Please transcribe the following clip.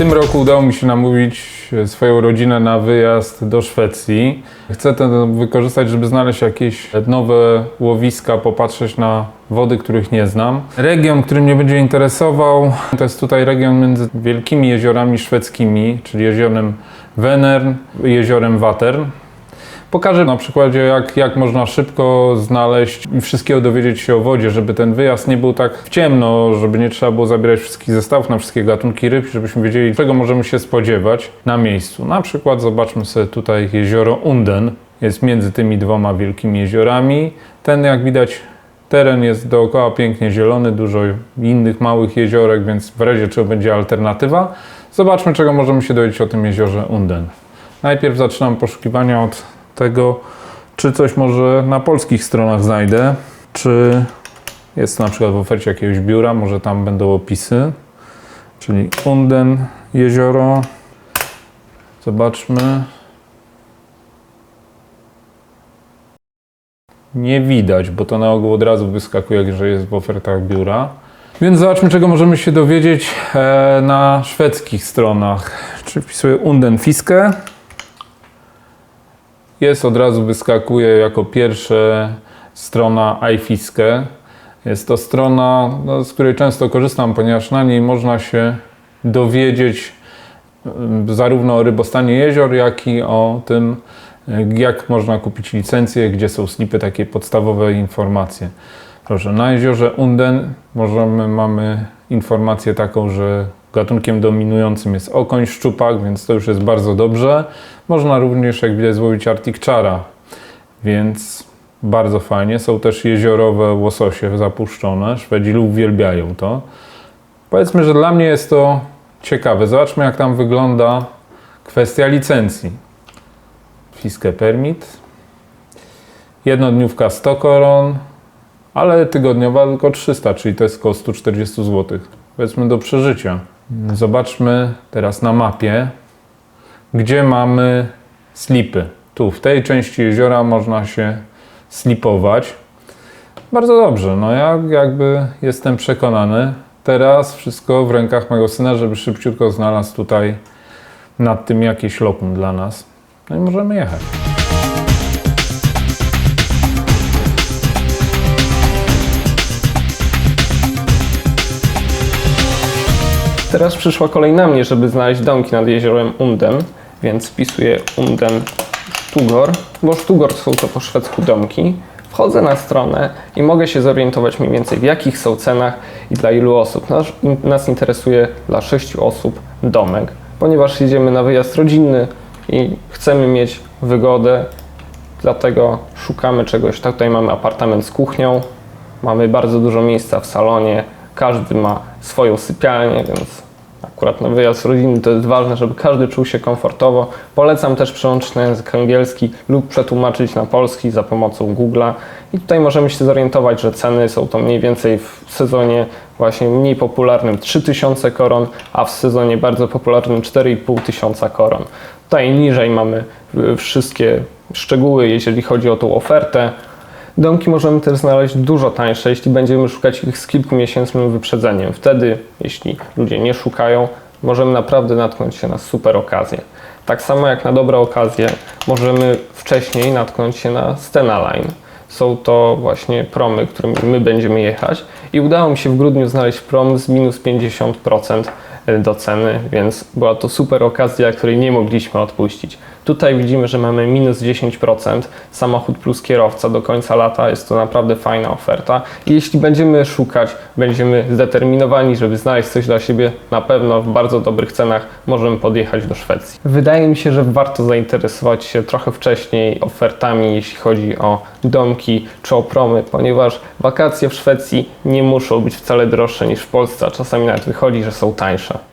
tym roku udało mi się namówić swoją rodzinę na wyjazd do Szwecji. Chcę to wykorzystać, żeby znaleźć jakieś nowe łowiska, popatrzeć na wody, których nie znam. Region, który mnie będzie interesował, to jest tutaj region między wielkimi jeziorami szwedzkimi, czyli jeziorem Wänern, jeziorem Watern. Pokażę na przykładzie, jak, jak można szybko znaleźć i wszystkiego dowiedzieć się o wodzie, żeby ten wyjazd nie był tak w ciemno, żeby nie trzeba było zabierać wszystkich zestawów na wszystkie gatunki ryb, żebyśmy wiedzieli, czego możemy się spodziewać na miejscu. Na przykład zobaczmy sobie tutaj jezioro Unden. Jest między tymi dwoma wielkimi jeziorami. Ten, jak widać, teren jest dookoła pięknie zielony, dużo innych małych jeziorek, więc w razie czego będzie alternatywa. Zobaczmy, czego możemy się dowiedzieć o tym jeziorze Unden. Najpierw zaczynam poszukiwania od tego, czy coś może na polskich stronach znajdę, czy jest na przykład w ofercie jakiegoś biura, może tam będą opisy, czyli Unden, jezioro. Zobaczmy. Nie widać, bo to na ogół od razu wyskakuje, że jest w ofertach biura. Więc zobaczmy, czego możemy się dowiedzieć e, na szwedzkich stronach. Czy wpisuję Unden Fiske. Jest od razu wyskakuje jako pierwsza strona iFiske. Jest to strona, no, z której często korzystam, ponieważ na niej można się dowiedzieć ym, zarówno o rybostanie jezior, jak i o tym, y, jak można kupić licencję, gdzie są slipy, takie podstawowe informacje. Proszę, na jeziorze Unden możemy, mamy informację taką, że gatunkiem dominującym jest okoń szczupak, więc to już jest bardzo dobrze. Można również, jak widać, złowić Arctic Chara, więc bardzo fajnie. Są też jeziorowe łososie zapuszczone. Szwedzi uwielbiają to. Powiedzmy, że dla mnie jest to ciekawe. Zobaczmy, jak tam wygląda kwestia licencji. Fiske Permit. Jednodniówka 100 koron, ale tygodniowa tylko 300, czyli to jest około 140 zł. Powiedzmy do przeżycia. Zobaczmy teraz na mapie, gdzie mamy slipy. Tu, w tej części jeziora można się slipować. Bardzo dobrze, no ja jakby jestem przekonany. Teraz wszystko w rękach mojego syna, żeby szybciutko znalazł tutaj nad tym jakieś lokum dla nas. No i możemy jechać. Teraz przyszła kolej na mnie, żeby znaleźć domki nad jeziorem Unden, więc wpisuję Unden Stugor, bo Stugor są to po szwedzku domki. Wchodzę na stronę i mogę się zorientować mniej więcej w jakich są cenach i dla ilu osób. Nas, nas interesuje dla 6 osób domek, ponieważ jedziemy na wyjazd rodzinny i chcemy mieć wygodę, dlatego szukamy czegoś. Tutaj mamy apartament z kuchnią, mamy bardzo dużo miejsca w salonie, każdy ma swoją sypialnię, więc akurat na wyjazd rodzinny to jest ważne, żeby każdy czuł się komfortowo. Polecam też przełączyć na język angielski lub przetłumaczyć na polski za pomocą Google'a. I tutaj możemy się zorientować, że ceny są to mniej więcej w sezonie właśnie mniej popularnym 3000 koron, a w sezonie bardzo popularnym 4500 koron. Tutaj niżej mamy wszystkie szczegóły, jeżeli chodzi o tą ofertę. Domki możemy też znaleźć dużo tańsze, jeśli będziemy szukać ich z kilkumiesięcznym wyprzedzeniem. Wtedy, jeśli ludzie nie szukają, możemy naprawdę natknąć się na super okazję. Tak samo jak na dobre okazje, możemy wcześniej natknąć się na Stena Line. Są to właśnie promy, którymi my będziemy jechać i udało mi się w grudniu znaleźć prom z minus 50% do ceny, więc była to super okazja, której nie mogliśmy odpuścić. Tutaj widzimy, że mamy minus 10%, samochód plus kierowca do końca lata, jest to naprawdę fajna oferta. Jeśli będziemy szukać, będziemy zdeterminowani, żeby znaleźć coś dla siebie, na pewno w bardzo dobrych cenach możemy podjechać do Szwecji. Wydaje mi się, że warto zainteresować się trochę wcześniej ofertami, jeśli chodzi o domki czy o promy, ponieważ wakacje w Szwecji nie muszą być wcale droższe niż w Polsce, a czasami nawet wychodzi, że są tańsze.